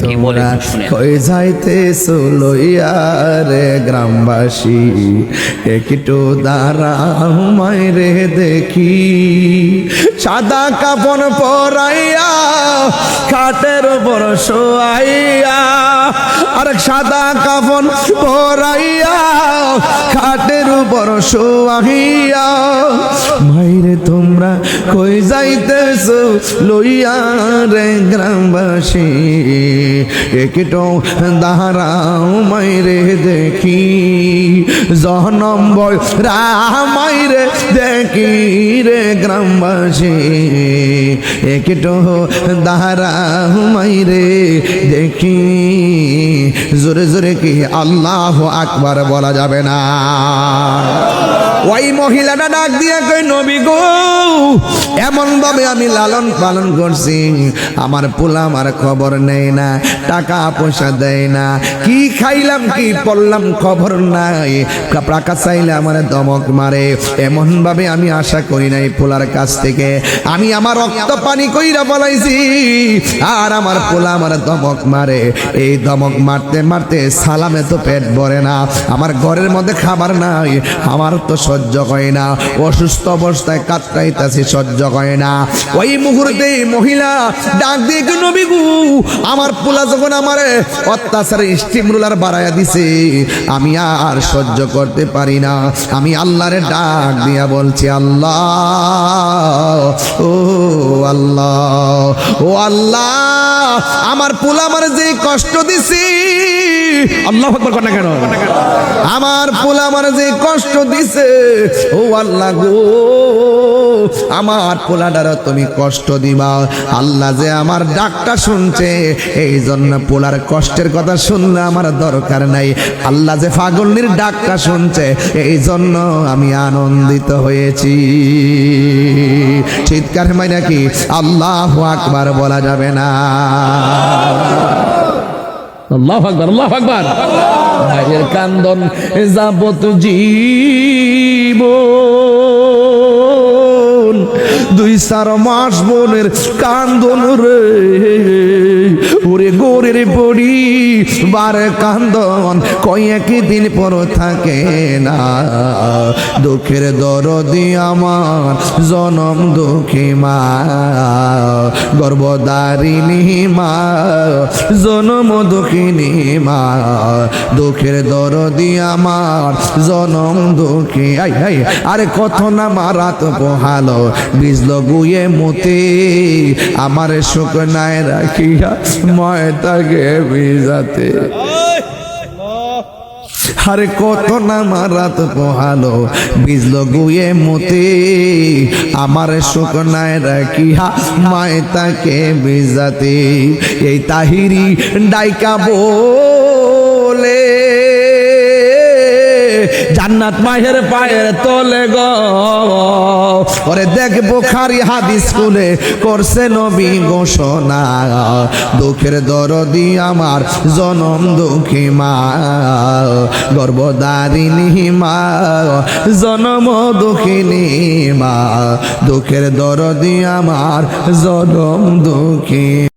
তোমরা কই গ্রামবাসী? একটু মাইরে দেখি। সাদা কাপন পরাইয়া খাটের উপর শোয়াইয়া আর সাদা কাপন পরাইয়া খাটের উপর শোয়াইয়া মাইরে তোমরা কই যাইতেছ লইয়া রে গ্রামবাসী? একটু দাঁড়াও মাইরে দেখি। জনম বয় রামাইরে দেখি রে গ্রামবাসী। একটু দাঁড়াও মাইরে দেখি। জোরে জোরে কি আল্লাহ আকবার বলা যাবে না। Allah. ওই মহিলাটা ডাক দিয়ে কই নবী গো এমন ভাবে আমি লালন পালন করছি। আমার পোলা আমার খবর নেই না, টাকা পয়সা দেয় না। কি খাইলাম, কি পড়লাম খবর নাই। টাকা চাইলে আমার দমক মারে। এমন ভাবে আমি আশা করি নাই পোলার কাছ থেকে। আমি আমার রক্ত পানি কইরা বলাইছি, আর আমার পোলা আমার দমক মারে। এই দমক মারতে মারতে সালামে তো পেট ভরে না। আমার ঘরের মধ্যে খাবার নাই। আমার তো সহ্য হয় না। অসুস্থ অবস্থায় কাতরাইতাছি, সহ্য হয় না। ওই মুহূর্তে মহিলা ডাক দিয়ে নবী গু, আমার পোলা যখন আমার অত্যাচারে স্টিম রুলার বাড়াইয়া দিছে, আমি আর সহ্য করতে পারি না। আমি আল্লাহরে ডাক দিয়া বলছি, আল্লাহ, ও আল্লাহ ও আল্লাহ আমার পোলা আমার যে কষ্ট দিছি। আল্লাহ আকবার না কেন? আমার পোলা আমার যে কষ্ট দিছে ও আল্লাহ গো। আমার পোলাটার তুমি কষ্ট দিবা। আল্লাহ যে আমার ডাকটা শুনছে, এই জন্য পোলার কষ্টের কথা শুনলে আমার দরকার নাই। আল্লাহ যে ফাগল্লির ডাকটা শুনছে, এই জন্য আমি আনন্দিত হয়েছি। চিৎকার হয় নাকি আল্লাহ আকবার বলা যাবে না। আল্লাহ আকবার আল্লাহ আকবার। ভাইয়ের কান্দন যাবত জীব দুই চার মাস বোনের কান্দন রে। ওরে গোরের পড়ি বারে কান্দন, কয়েক দিন পর থাকে না। দুঃখের দরদি আমার জনম দুঃখী মা। গর্ভদারিণী মা, জনম দুঃখিনী মা, দুঃখের দরদি আমার, জনম দুঃখী। আই আই, আরে কত না মারাত পোহালো বিজল গুয়ে মতে, আমার নাই রাখিয়া ময়তাকে বিজাতে আরে কত না মারাত পোহালো বিজল গুয়ে মতে। আমার নাই রাখিয়া মায় তাকে বিজাতে। এই তাহিরি ডাইকা জান্নাত মাহের পায়ের তলে গো। ওরে দেখ বোখারি হাদিস স্কুলে করছে নবী ঘোষণা। দুঃখের দরদি আমার, জনম দুঃখী মা। গর্ভদারিণী মা, জনম দুঃখিনী মা। দুঃখের দরদি আমার, জনম দুঃখী